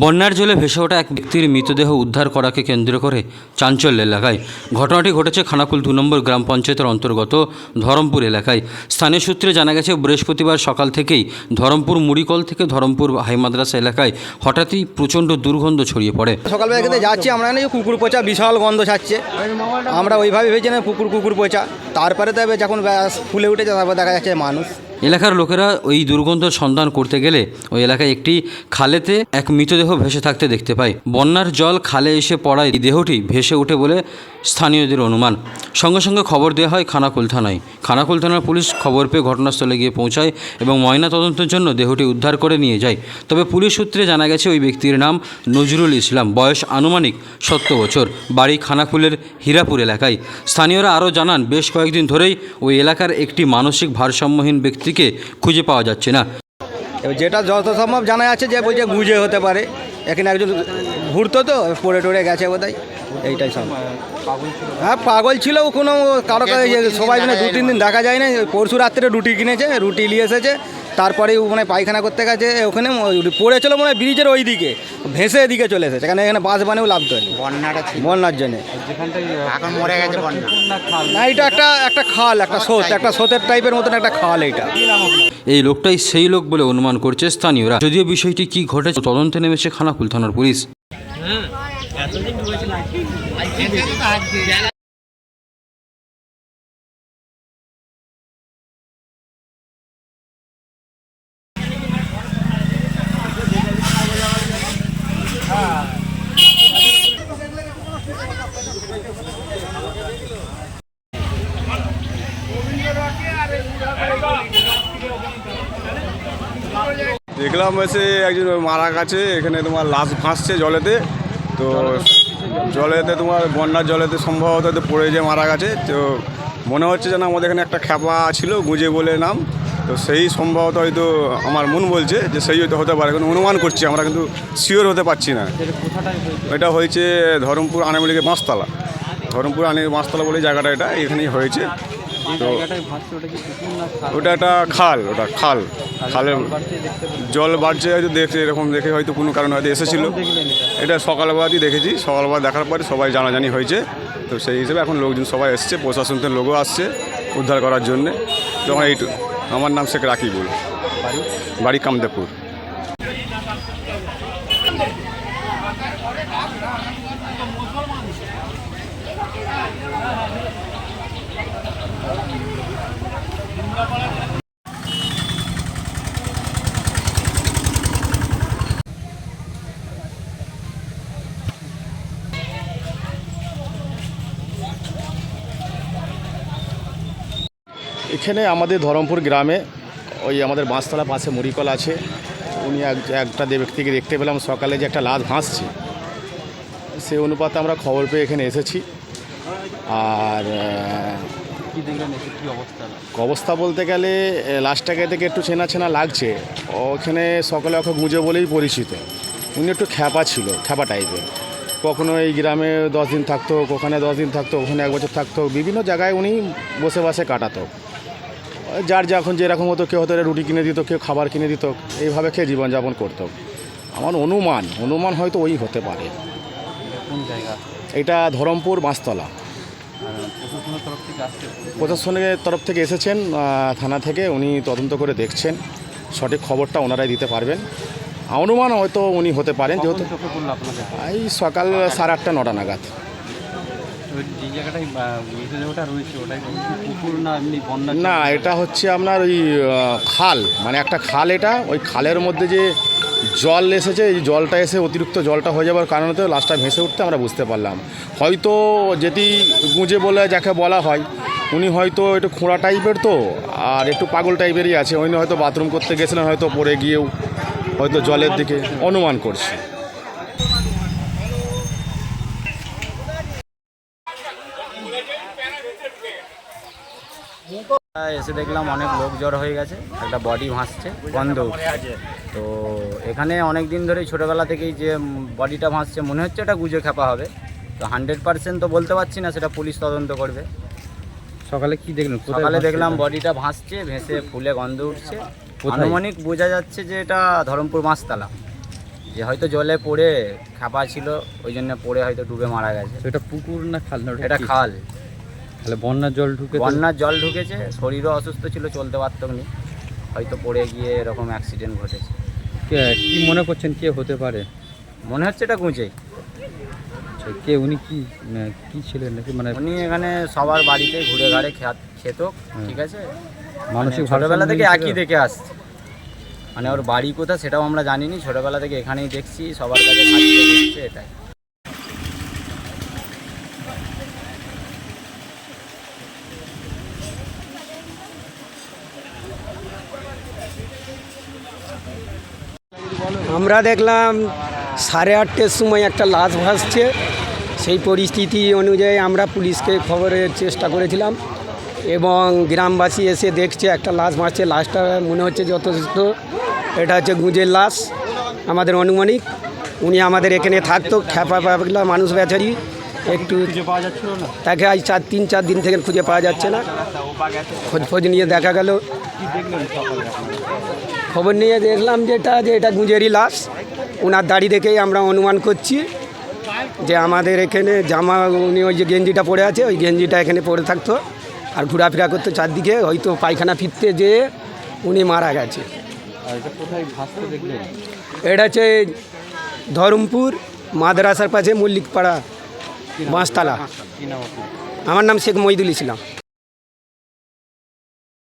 বন্যার জলে ভেসে ওঠা এক ব্যক্তির মৃতদেহ উদ্ধার করাকে কেন্দ্র করে চাঞ্চল্য এলাকায়। ঘটনাটি ঘটেছে খানাকুল দু নম্বর গ্রাম পঞ্চায়েতের অন্তর্গত ধরমপুর এলাকায়। স্থানীয় সূত্রে জানা গেছে, বৃহস্পতিবার সকাল থেকেই ধরমপুর মুড়িকল থেকে ধরমপুর হাই মাদ্রাসা এলাকায় হঠাৎই প্রচণ্ড দুর্গন্ধ ছড়িয়ে পড়ে। সকালবেলা যাচ্ছি, আমরা কুকুর পচা বিশাল গন্ধ ছাড়ছে। আমরা ওইভাবে ভেবেছি না কুকুর কুকুর পচা। তারপরে তো এবার যখন ফুলে উঠেছে, তারপর দেখা যাচ্ছে মানুষ। এলাকার লোকেরা ওই দুর্গন্ধ সন্ধান করতে গেলে ওই এলাকায় একটি খালেতে এক মৃতদেহ ভেসে থাকতে দেখতে পায়। বন্যার জল খালে এসে পড়ায় দেহটি ভেসে ওঠে বলে স্থানীয়দের অনুমান। সঙ্গে সঙ্গে খবর দেওয়া হয় খানাকুল থানায়। খানাকুল থানার পুলিশ খবর পেয়ে ঘটনাস্থলে গিয়ে পৌঁছায় এবং ময়না তদন্তের জন্য দেহটি উদ্ধার করে নিয়ে যায়। তবে পুলিশ সূত্রে জানা গেছে ওই ব্যক্তির নাম নজরুল ইসলাম। বয়স আনুমানিক সত্তর বছর। বাড়ি খানাকুলের হীরাপুর এলাকায়। স্থানীয়রা আরও জানান, বেশ কয়েকদিন ধরেই ওই এলাকার একটি মানসিক ভারসাম্যহীন ব্যক্তিকে খুঁজে পাওয়া যাচ্ছে না। যেটা যত সম্ভব জানা যাচ্ছে যে বলছে গুজে হতে পারে। এখানে একজন ঘুরতো তো, পড়ে টড়ে গেছে বোধহয়। এইটাই সব। হ্যাঁ পাগল ছিল কোনো কারও সবাই দু তিন দিন দেখা যায় না পরশু রাত্রে রুটি কিনেছে, রুটি নিয়ে এসেছে। তারপরে ও মানে পায়খানা করতে গেছে ওখানে ওই পড়েছিল মানে ব্রিজের ওই দিকে ভেসে এদিকে চলে এসেছে এখানে এখানে বাস বানেও লাভ বন্যাটা ছিল। বন্যার জন্যে। এখন মরে গেছে না এটা একটা একটা খাল একটা স্রোত একটা স্রোতের টাইপের মতন একটা খাল এইটা এই লোকটাই সেই লোক বলে অনুমান করছে স্থানীয়রা। যদিও বিষয়টি কি ঘটেছে তদন্তে নেমেছে খানাকুল থানার পুলিশ। দেখলাম এসে একজন মারা গেছে, এখানে তোমার লাশ ভাসছে জলেতে। তো জলেতে তোমার বন্যার জলেতে সম্ভবত পড়ে যে মারা গেছে, তো মনে হচ্ছে যেন আমাদের এখানে একটা খ্যাপা ছিল, গুঁজে বলে নাম। তো সেই সম্ভবত হয়তো আমার মন বলছে যে সেই হয়তো হতে পারে, কিন্তু অনুমান করছি আমরা কিন্তু শিওর হতে পারছি না। এটা হয়েছে ধরমপুর আনামিলিকে বাঁশতলা। ধরমপুর আনি বাঁশতলা বলে জায়গাটা এটা, এখানেই হয়েছে। তো ওটা একটা খাল ওটা খাল। খালের জল বাড়ছে হয়তো দেখছে এরকম দেখে হয়তো কোনো কারণে হয়তো এসেছিল। এটা? সকালবেলাতেই দেখেছি। সকালবেলা দেখার পরে সবাই জানাজানি হয়েছে। তো সেই হিসেবে এখন লোকজন সবাই এসছে প্রশাসন থেকে লোকও আসছে উদ্ধার করার জন্যে। তখন এই আমার নাম শেখ রাকিবুল। বাড়ি কামদেপুর। এখানে আমাদের ধরমপুর গ্রামে ওই আমাদের বাঁশতলা পাশে মুড়িকল আছে। উনি এক- একটা ব্যক্তিকে দেখতে পেলাম সকালে যে একটা লাশ ভাসছে। সে অনুপাতে আমরা খবর পেয়ে এখানে এসেছি। আর অবস্থা? বলতে গেলে লাশটাকে থেকে একটু চেনা চেনা লাগছে। ওখানে সকালে ওকে গুঁজে বলেই পরিচিত। উনি একটু খ্যাপা ছিল খ্যাপা টাইপের। কখনো এই গ্রামে দশ দিন থাকতো ওখানে দশ দিন থাকতো ওখানে এক বছর থাকতো। বিভিন্ন জায়গায় উনি বসে বসে কাটাতো। যার যখন যেরকম হতো কেউ হয়তো রুটি কিনে দিত কেউ খাবার কিনে দিত এইভাবে খেয়ে জীবনযাপন করতো। আমার অনুমান অনুমান হয়তো ওই হতে পারে। এটা ধরমপুর বাঁশতলা। প্রশাসনের তরফ থেকে এসেছেন থানা থেকে। উনি তদন্ত করে দেখছেন সঠিক খবরটা ওনারাই দিতে পারবেন। অনুমান হয়তো উনি হতে পারেন যেহেতু এই সকাল সাড়ে আটটা নটা নাগাদ। না এটা হচ্ছে আপনার ওই খাল। মানে একটা খাল এটা ওই খালের মধ্যে যে জল এসেছে, এই জলটা এসে অতিরিক্ত জলটা হয়ে যাওয়ার কারণে তো লাশটা ভেসে উঠতে আমরা বুঝতে পারলাম। হয়তো যেটি গুঁজে বলে যাকে বলা হয়, উনি হয়তো একটু খোঁড়া টাইপের তো, আর একটু পাগল টাইপেরই আছে, উনি হয়তো বাথরুম করতে গেছিলেন, হয়তো পড়ে গিয়েও হয়তো জলের দিকে অনুমান করছি। এসে দেখলাম অনেক লোক জড় হয়ে গেছে একটা বডি ভাসছে গন্ধ তো এখানে অনেক দিন ধরেই ছোটোবেলা থেকেই যে বডিটা ভাসছে মনে হচ্ছে এটা গুজে খাপা হবে। তো হান্ড্রেড পার্সেন্ট তো বলতে পারছি না সেটা পুলিশ তদন্ত করবে। সকালে কি দেখলেন? সকালে দেখলাম বডিটা ভাসছে ভেসে ফুলে গন্ধ উঠছে। আনুমানিক বোঝা যাচ্ছে যে এটা ধরমপুর মাছতলা। যে হয়তো জলে পড়ে খাপা ছিল ওই জন্য পড়ে হয়তো ডুবে মারা গেছে। এটা পুকুর না খাল? না এটা খাল। তাহলে বন্যার জল ঢুকে বন্যার জল ঢুকেছে শরীরও অসুস্থ ছিল চলতে পারতো নি। হয়তো পড়ে গিয়ে এরকম অ্যাক্সিডেন্ট ঘটেছে। কে- কি মনে করছেন কে হতে পারে? মনে হচ্ছে এটা গুঁজেই আচ্ছা, কে উনি কি মানে কি ছিলেন নাকি? মানে উনি এখানে সবার বাড়িতে ঘুরে ঘাড়ে খেত খেত ঠিক আছে? মানসিক মানে ছোটবেলা থেকে একই দেখে আসছে। মানে ওর বাড়ি কোথা সেটাও আমরা জানিনি ছোটবেলা থেকে এখানেই দেখছি সবার কাছে এটাই। আমরা দেখলাম সাড়ে আটটার সময় একটা লাশ ভাসছে। সেই পরিস্থিতি অনুযায়ী আমরা পুলিশকে খবরের চেষ্টা করেছিলাম এবং গ্রামবাসী এসে দেখছে একটা লাশ ভাসছে। লাশটা মনে হচ্ছে যথেষ্ট। এটা হচ্ছে গুঁজের লাশ আমাদের অনুমানিক উনি আমাদের এখানে থাকতো খ্যাপা পাগলা মানুষ বেচারি। একটু তাকে আজ চার তিন চার দিন থেকে খুঁজে পাওয়া যাচ্ছে না। খোঁজ খোঁজ নিয়ে দেখা গেল। খবর নিয়ে দেখলাম যেটা যে এটা গুঁজেরই লাশ। ওনার দাড়ি দেখেই আমরা অনুমান করছি যে আমাদের এখানে জামা উনি ওই যে গেঞ্জিটা পরে আছে ওই গেঞ্জিটা এখানে পরে থাকতো আর ঘোরাফেরা করতো চারদিকে হয়তো পায়খানা ফিরতে যেয়ে উনি মারা গেছে। এটা হচ্ছে ধরমপুর মাদ্রাসার পাশে মল্লিকপাড়া বাঁশতলা। আমার নাম শেখ মহিদুল ইসলাম।